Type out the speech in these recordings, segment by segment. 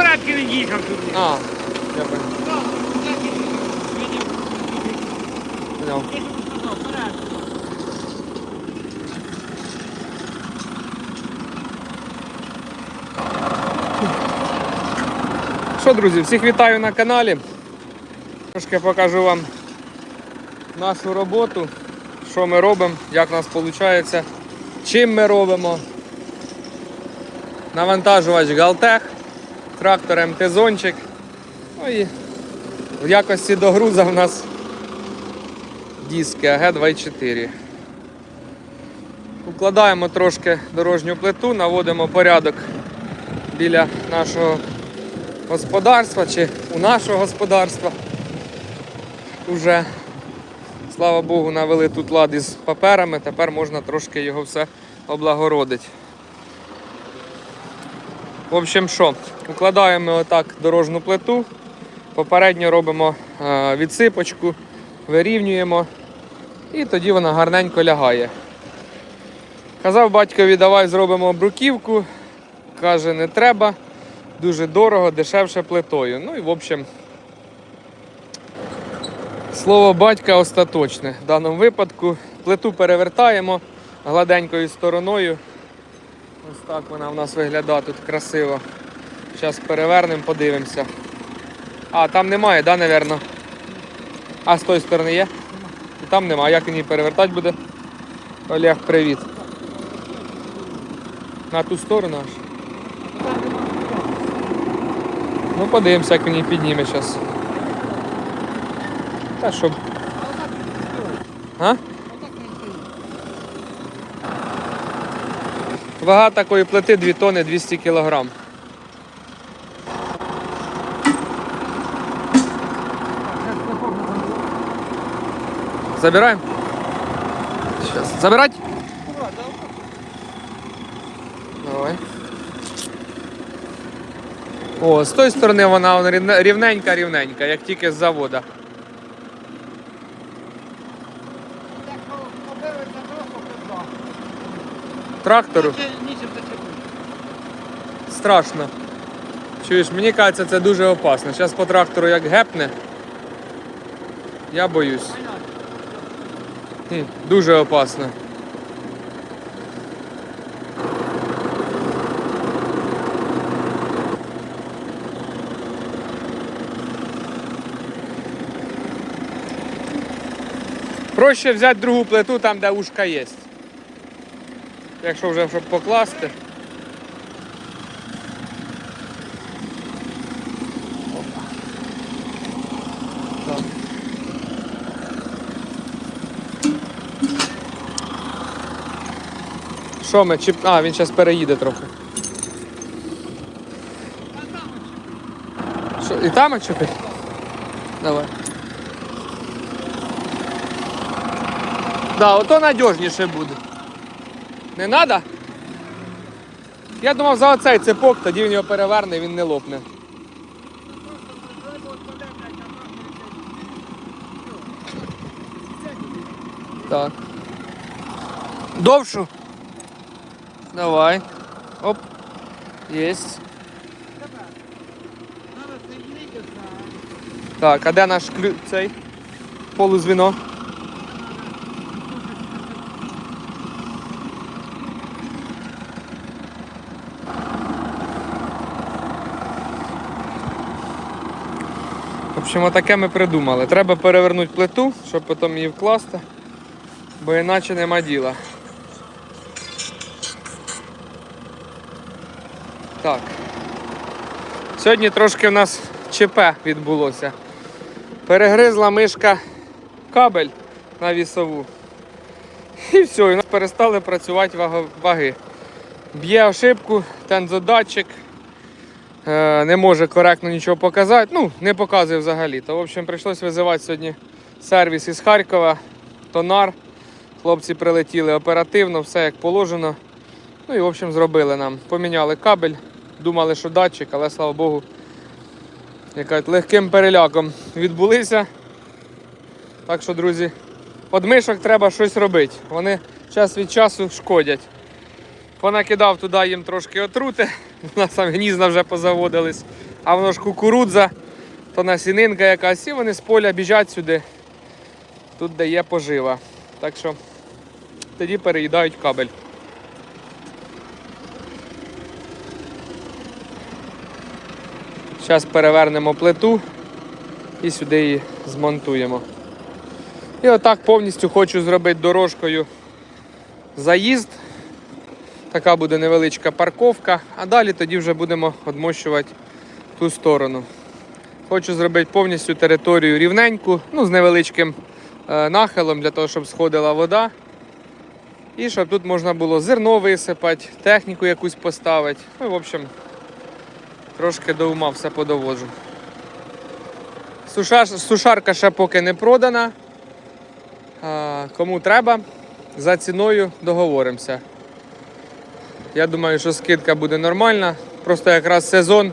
порядку він їхав туди. А, я понял. Що, друзі, всіх вітаю на каналі. Трошки покажу вам нашу роботу, що ми робимо, як у нас виходить, чим ми робимо. Навантажувач Галтех, трактор МТ-зончик. Ну і в якості до груза в нас диски АГ-24. Укладаємо трошки дорожню плиту, наводимо порядок біля нашого господарства чи у нашого господарства. Уже, слава Богу, навели тут лад із паперами, тепер можна трошки його все облагородити. В общем, що, укладаємо отак дорожну плиту, попередньо робимо е, відсипочку, вирівнюємо і тоді вона гарненько лягає. Казав батькові, давай зробимо бруківку. Каже, не треба дуже дорого, дешевше плитою. Ну і в общем, слово батька остаточне. В даному випадку плиту перевертаємо гладенькою стороною. Ось так вона в нас виглядає тут красиво. Зараз перевернемо, подивимося. А, там немає, да, напевно? А з тої сторони є? І Там немає. Як її перевертати буде? Олег, привіт. На ту сторону аж. Ну, подивимося, як він її підніме зараз. Та щоб. А? Вага такої плити 2 тони 200 кг. Забираємо? Сейчас. Забирать? Давай. О, з тої сторони вона вона рівненька, рівненька, як тільки з завода. Так, ну, подивиться просто пизда. Трактору страшно. Чуєш, мені кажеться, це дуже опасно. Зараз по трактору як гепне. Я боюсь. Хм, Дуже опасно. Проще взяти другу плиту там, де ушка є. Якщо вже щоб покласти. Що ми? Чіп... А, він зараз переїде трохи. Що, і там очепить? Давай. Да, ото надіжніше буде. Не треба? Я думав за оцей цепок, тоді він його переверне він не лопне. Так. Довшу. Давай. Оп. Єсть. Так, а де наш клю... цей полузвіно? Общем, отаке ми придумали. Треба перевернути плиту, щоб потім її вкласти, бо іначе нема діла. Так. Сьогодні трошки в нас ЧП відбулося. Перегризла мишка кабель на вісову. І все, і нас перестали працювати ваги. Б'є ошибку, тензодатчик. Е, не може коректно нічого показати. Ну, не показує взагалі. То, в общем, прийшлось визивати сьогодні сервіс із Харкова, тонар. Хлопці прилетіли оперативно, все як положено. Ну і в общем зробили нам. Поміняли кабель, думали, що датчик, але слава Богу, якась легким переляком відбулися. Так що, друзі, від мишок треба щось робити. Вони час від часу шкодять. Понакидав туди їм трошки отрути У нас там гнізда вже позаводились. А воно ж кукурудза, то насінинка якась, і вони з поля біжать сюди. Тут де є пожива. Так що тоді переїдають кабель. Зараз перевернемо плиту і сюди її змонтуємо. І отак повністю хочу зробити дорожкою заїзд. Така буде невеличка парковка, а далі тоді вже будемо одмощувати ту сторону. Хочу зробити повністю територію рівненьку, ну, з невеличким е, нахилом для того, щоб сходила вода. І щоб тут можна було зерно висипати, техніку якусь поставити. Ну, в общем, трошки до ума все подоводжу. Сушар, сушарка ще поки не продана. А, кому треба, за ціною договоримося. Я думаю, що скидка буде нормальна. Просто якраз сезон.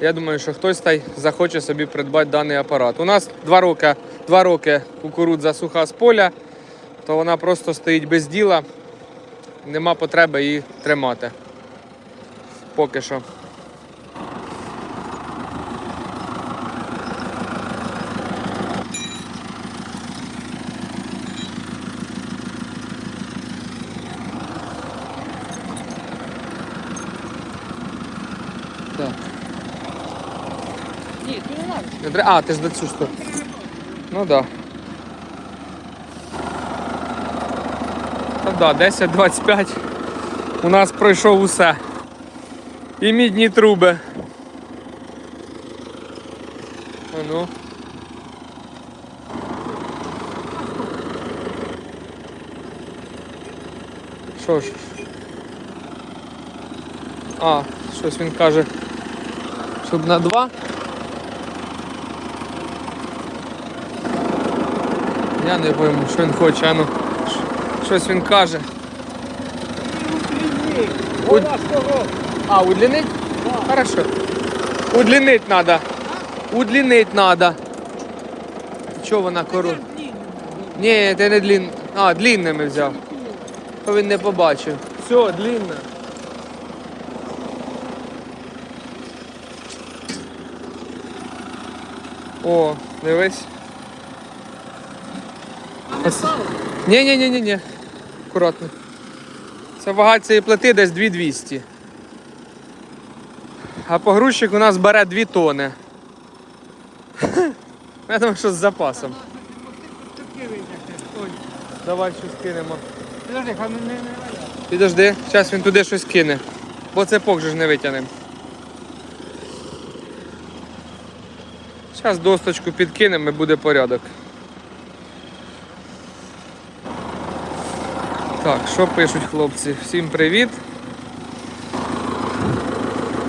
Я думаю, що хтось та й захоче собі придбати даний апарат. У нас два роки, два роки кукурудза суха з поля, то вона просто стоїть без діла. Нема потреби її тримати. Поки що. Так. Ні, ти не треба. Не А, ти ж до цю сторону. Ну так. Да. Та да, 10-25. У нас пройшов усе. І мідні труби. А ну. Що ж? А, щось він каже. Щоб на два. Я не пойму, що він хоче, а ну. Щось він каже. Того. А, удлинить? Хорошо. Удлинить надо. Удлинить надо. Чого вона коротка? Ні, ти не длін. А, длінними взяв. То він не побачив. Все, длінне. О, дивись. Ні, ні, ні, ні, ні. Акуратно. Це вага цієї плити десь 2200. А погрузчик у нас бере 2 тони. Я думаю, що з запасом. Давай щось кинемо. Подожди, хай не. Підожди, зараз він туди щось кине. Бо цепок же ж не витягнемо. Зараз досточку підкинемо і буде порядок. Так, що пишуть хлопці? Всім привіт.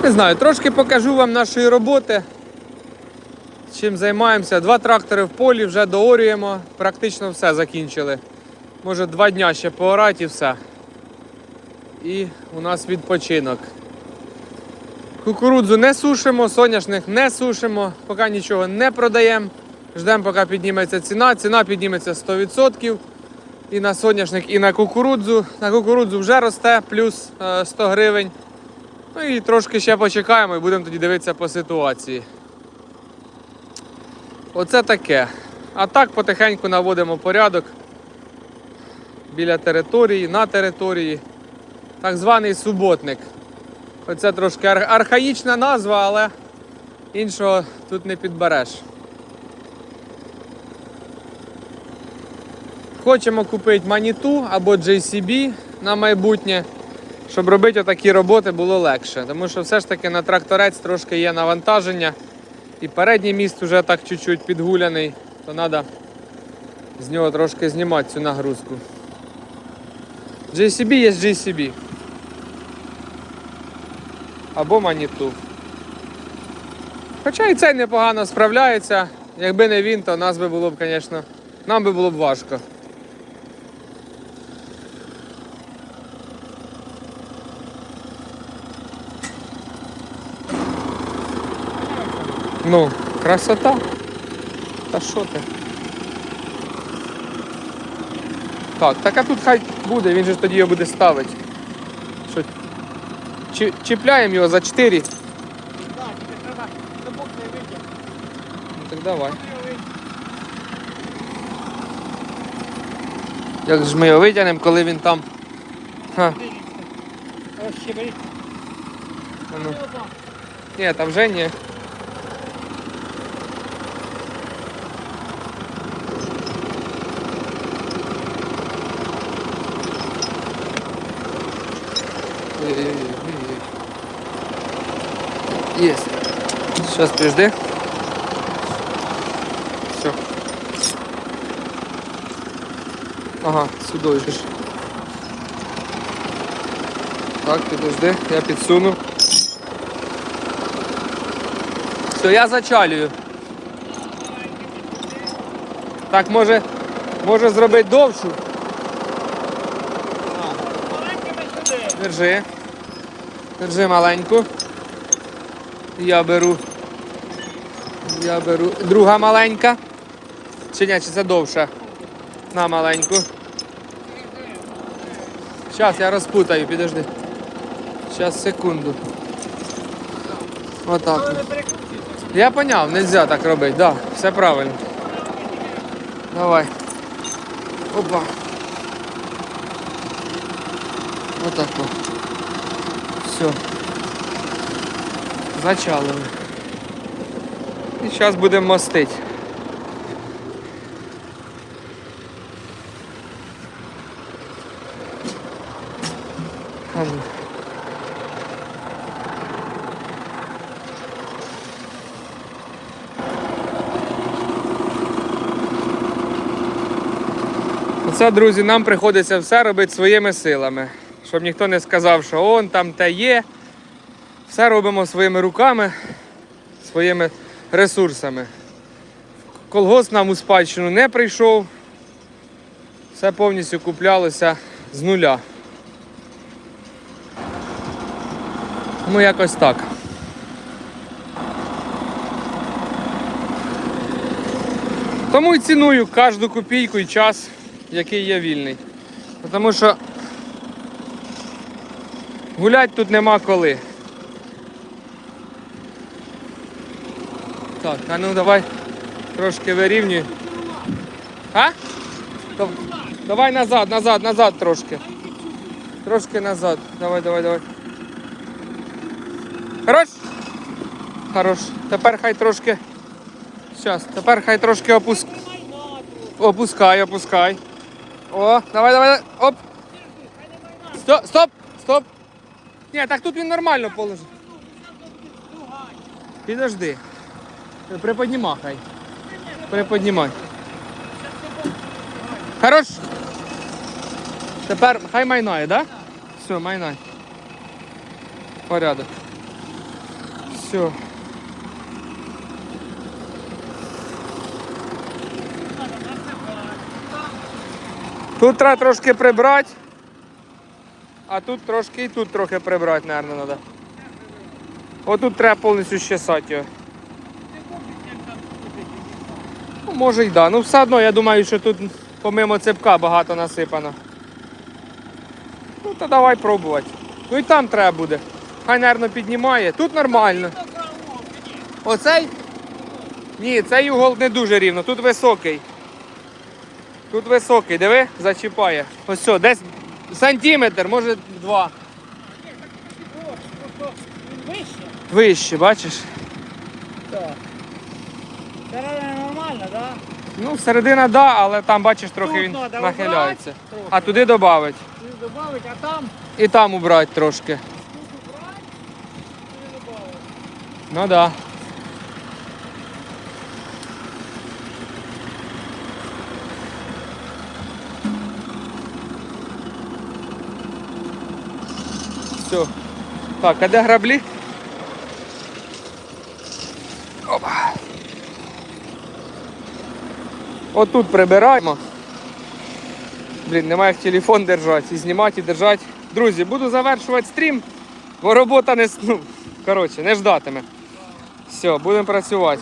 Не знаю, трошки покажу вам нашої роботи. Чим займаємося. Два трактори в полі вже доорюємо. Практично все закінчили. Може два дня ще поорати і все. І у нас відпочинок. Кукурудзу не сушимо, соняшник не сушимо, поки нічого не продаємо. Ждемо, поки підніметься ціна. Ціна підніметься 100%. І на соняшник, і на кукурудзу. На кукурудзу вже росте плюс е, 100 гривень. Ну і трошки ще почекаємо і будемо тоді дивитися по ситуації. Оце таке. А так потихеньку наводимо порядок біля території, на території. Так званий суботник. Оце трошки архаїчна назва, але іншого тут не підбереш. Хочемо купити маніту або JCB на майбутнє, щоб робити отакі роботи було легше. Тому що все ж таки на тракторець трошки є навантаження. І передній міст вже так чуть-чуть підгуляний, то треба з нього трошки знімати цю нагрузку. JCB є JCB. Або маніту. Хоча і цей непогано справляється. Якби не він, то нас би було б, звісно, нам би було б важко. Ну, красота. Та що ти? Так, так а тут хай буде, він же тоді його буде ставити. Чи- чіпляємо його за 4. Так, треба, бок не. Ну так давай. Як ж ми його витягнемо, коли він там. Ха. Ось ще беріть. а ну. Ні, там вже ні. Есть. Сейчас подожди. Все. Ага, сюди ж. Так, підожди, я підсуну. Все, я зачалюю. Так, може, може зробити довшу? Держи. Держи маленьку. Я беру. Я беру. Друга маленька. Чи ні, чи це довша? На маленьку. Зараз я розпутаю, підожди. Зараз, секунду. Отак. Не. Я поняв, нельзя так робити, да, все правильно. Давай. Опа. Отак. Все. Зачалили. І зараз будемо ну. Оце, друзі, нам приходиться все робити своїми силами. Щоб ніхто не сказав, що он там те є. Все робимо своїми руками, своїми ресурсами. Колгосп нам у спадщину не прийшов. Все повністю куплялося з нуля. Ну, якось так. Тому і ціную кожну копійку і час, який є вільний. Тому що гулять тут нема коли. Так, а ну давай трошки вирівнюй. А? Давай назад, назад, назад трошки. Трошки назад. Давай, давай, давай. Хорош? Хорош. Тепер хай трошки. Зараз, тепер хай трошки опуск... опускай, опускай. О, давай, давай. Оп. Стоп, стоп, стоп. Ні, так тут він нормально положив. Підожди. Приподніма хай. Приподнімай. Хорош. Тепер хай майнає, да? Все, майнай. Порядок. Все. Тут треба трошки прибрати. А тут трошки і тут трохи прибрати, мабуть, треба. Отут треба повністю щесати його. Ну, може й да. Ну все одно я думаю, що тут помимо цепка багато насипано. Ну то давай пробувати. Ну і там треба буде. Хай, мабуть, піднімає. Тут нормально. Оцей? Ні, цей угол не дуже рівно, тут високий. Тут високий, диви, зачіпає. Ось все, десь сантиметр, може два. Вище. Вище, бачиш? Так. Нормальна, так? Ну, середина да, але там, бачиш, трохи Тут він надо нахиляється. убрать трохи. А туди додати. Тут добавить, а там І там убрати трошки. тут убрать, туди добавить. Ну. Да. Все. Так, а де граблі? Отут прибираємо. Блін, немає як телефон держати, і знімати, і держати. Друзі, буду завершувати стрім, бо робота не ну, коротше, не ждатиме. Все, будемо працювати.